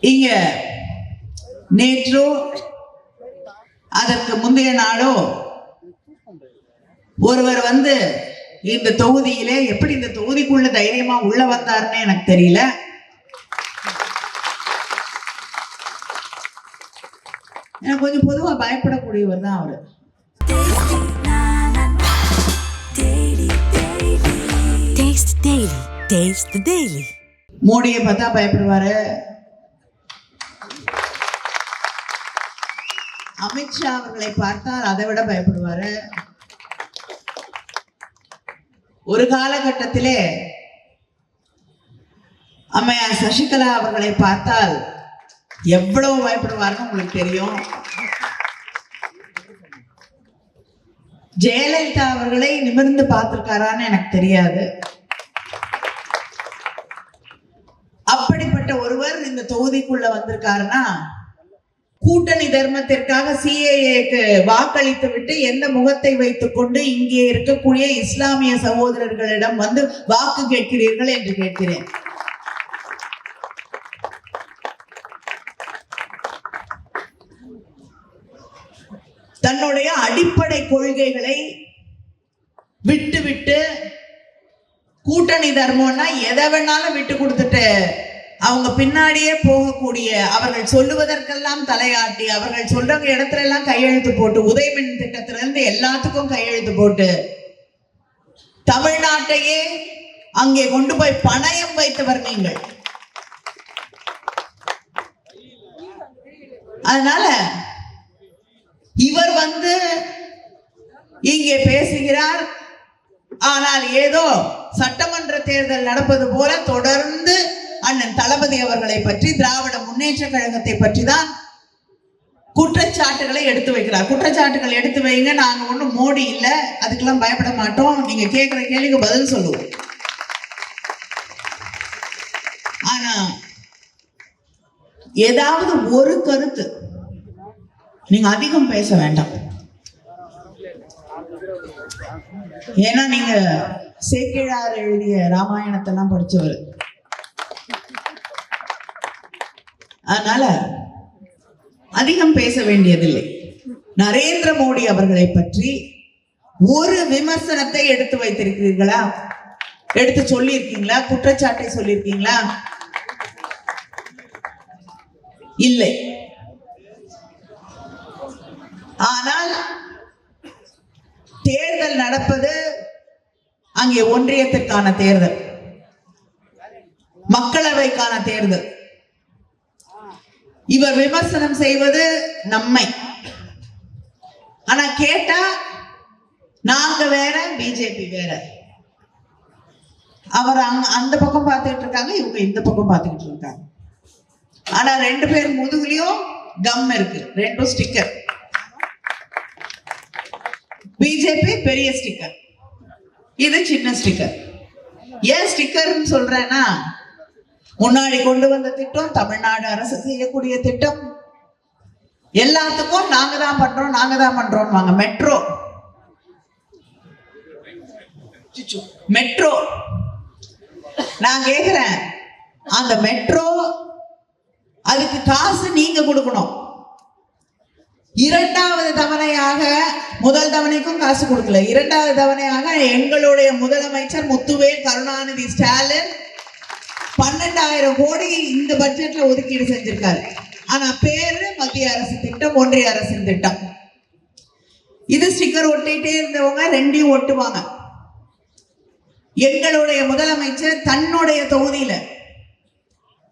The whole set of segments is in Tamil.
இங்க நேற்றோ அதற்கு முந்தைய நாளோ ஒருவர் வந்து இந்த தொகுதியிலே எப்படி இந்த தொகுதிக்குள்ள தைரியமா உள்ள வந்தாருன்னு எனக்கு தெரியல. எனக்கு கொஞ்சம் பொதுவா பயப்படக்கூடியவர் தான் அவரு. மோடியை பார்த்தா பயப்படுவாரு. அமித்ஷா அவர்களை பார்த்தால் அதை விட பயப்படுவாரு. ஒரு காலகட்டத்திலே அம்மையார் சசிகலா அவர்களை பார்த்தால் எவ்வளவு பயப்படுவார்னு உங்களுக்கு தெரியும். ஜெயலலிதா அவர்களை நிமிர்ந்து பார்த்திருக்காரான்னு எனக்கு தெரியாது. அப்படிப்பட்ட ஒருவர் இந்த தொகுதிக்குள்ள வந்திருக்காருன்னா கூட்டணி தர்மத்திற்காக சிஏஏக்கு வாக்களித்து விட்டு எந்த முகத்தை வைத்துக் கொண்டு இங்கே இருக்கக்கூடிய இஸ்லாமிய சகோதரர்களிடம் வந்து வாக்கு கேட்கிறீர்கள் என்று கேட்கிறேன். தன்னுடைய அடிப்படை கொள்கைகளை விட்டு கூட்டணி தர்மம்னா எதை வேணாலும் விட்டு கொடுத்துட்டு அவங்க பின்னாடியே போகக்கூடிய அவர்கள் சொல்லுவதற்கெல்லாம் தலையாட்டி அவர்கள் சொல்ற இடத்துல எல்லாம் கையெழுத்து போட்டு உதயமின் திட்டத்துல இருந்து எல்லாத்துக்கும் கையெழுத்து போட்டு தமிழ்நாட்டையே அங்கே கொண்டு போய் பணயம் வைத்தவர் நீங்கள். அதனால இவர் வந்து இங்கே பேசுகிறார். ஆனால் ஏதோ சட்டமன்ற தேர்தல் நடப்பது போல தொடர்ந்து அண்ணன் தளபதி அவர்களை பற்றி திராவிட முன்னேற்ற கழகத்தை பற்றி தான் குற்றச்சாட்டுகளை எடுத்து வைக்கிறார். குற்றச்சாட்டுகள் எடுத்து வைங்க நாங்க ஒண்ணும் மோடி இல்லை அதுக்கெல்லாம் பயப்பட மாட்டோம். நீங்க கேட்கிற கேள்விக்கு பதில் சொல்லுவோம். ஆனா ஏதாவது ஒரு கருத்து நீங்க அதிகம் பேச வேண்டாம். ஏன்னா நீங்க சேக்கிழார் எழுதிய ராமாயணத்தெல்லாம் படிச்சவர். அதனால அதிகம் பேச வேண்டியதில்லை. நரேந்திர மோடி அவர்களை பற்றி ஒரு விமர்சனத்தை எடுத்து வைத்திருக்கிறீர்களா? எடுத்து சொல்லியிருக்கீங்களா? குற்றச்சாட்டை சொல்லியிருக்கீங்களா? இல்லை. ஆனால் தேர்தல் நடப்பது அங்கே ஒன்றியத்திற்கான தேர்தல். மக்களவைக்கான தேர்தல். இவர் விமர்சனம் செய்வது நம்மை. ஆனா கேட்டா நாங்க வேற பிஜேபி வேற. அவர் அங்க அந்த பக்கம் பார்த்துக்கிட்டு இருக்காங்க இவங்க இந்த பக்கம் பார்த்துக்கிட்டு இருக்காங்க ஆனா ரெண்டு பேர் முதுகுலயும் கம் இருக்கு ரெண்டும் ஸ்டிக்கர் பிஜேபி பெரிய ஸ்டிக்கர் இது சின்ன ஸ்டிக்கர் ஏன் ஸ்டிக்கர்னு சொல்றேன்னா முன்னாடி கொண்டு வந்த திட்டம் தமிழ்நாடு அரசு செய்யக்கூடிய திட்டம். எல்லாத்துக்கும் நாங்க தான் பண்றோம் நாங்க தான் பண்றோம் வாங்க மெட்ரோ மெட்ரோ. நான் கேக்குறேன். அந்த மெட்ரோ அதுக்கு காசு நீங்க கொடுக்கணும். இரண்டாவது தவணையாக முதல் தவணைக்கும் காசு கொடுக்கல. இரண்டாவது தவணையாக எங்களுடைய முதலமைச்சர் முத்துவேல் கருணாநிதி ஸ்டாலின் பன்னெண்டாயிரம் கோடி இந்த பட்ஜெட்ல ஒதுக்கீடு செஞ்சிருக்காரு. ஆனா பேரு மத்திய அரசு திட்டம் ஒன்றிய அரசின் திட்டம். இது ஸ்டிக்கர் ஒட்டிட்டே இருந்தவங்க ரெண்டையும் ஒட்டுவாங்க. எங்களுடைய முதலமைச்சர் தன்னுடைய தொகுதியில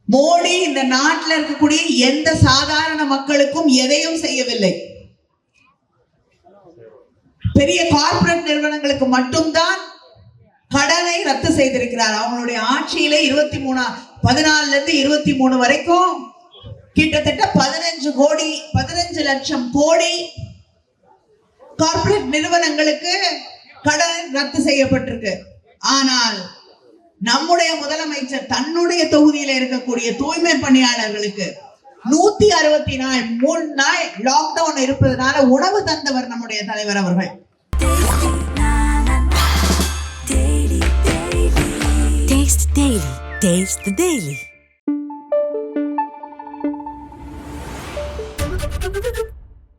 மோடி இந்த நாட்டில் இருக்கக்கூடிய எந்த சாதாரண மக்களுக்கும் எதையும் செய்யவில்லை. பெரிய கார்பரேட் நிறுவனங்களுக்கு மட்டும்தான் கடனை ரத்து செய்திருக்கிறார். அவங்களுடைய ஆட்சியில இருபத்தி மூணா பதினாலுல இருந்து இருபத்தி மூணு வரைக்கும் கிட்டத்தட்ட பதினஞ்சு கோடி பதினஞ்சு லட்சம் கோடி கார்பரேட் நிறுவனங்களுக்கு கடன் ரத்து செய்யப்பட்டிருக்கு ஆனால் நம்முடைய முதலமைச்சர் தன்னுடைய தொகுதியில இருக்கக்கூடிய தூய்மை பணியாளர்களுக்கு நூத்தி அறுபத்தி நாள் மூணு நாள் லாக்டவுன் இருப்பதனால உணவு தந்தவர் நம்முடைய தலைவர் அவர்கள் Taste Daily. Taste the Daily.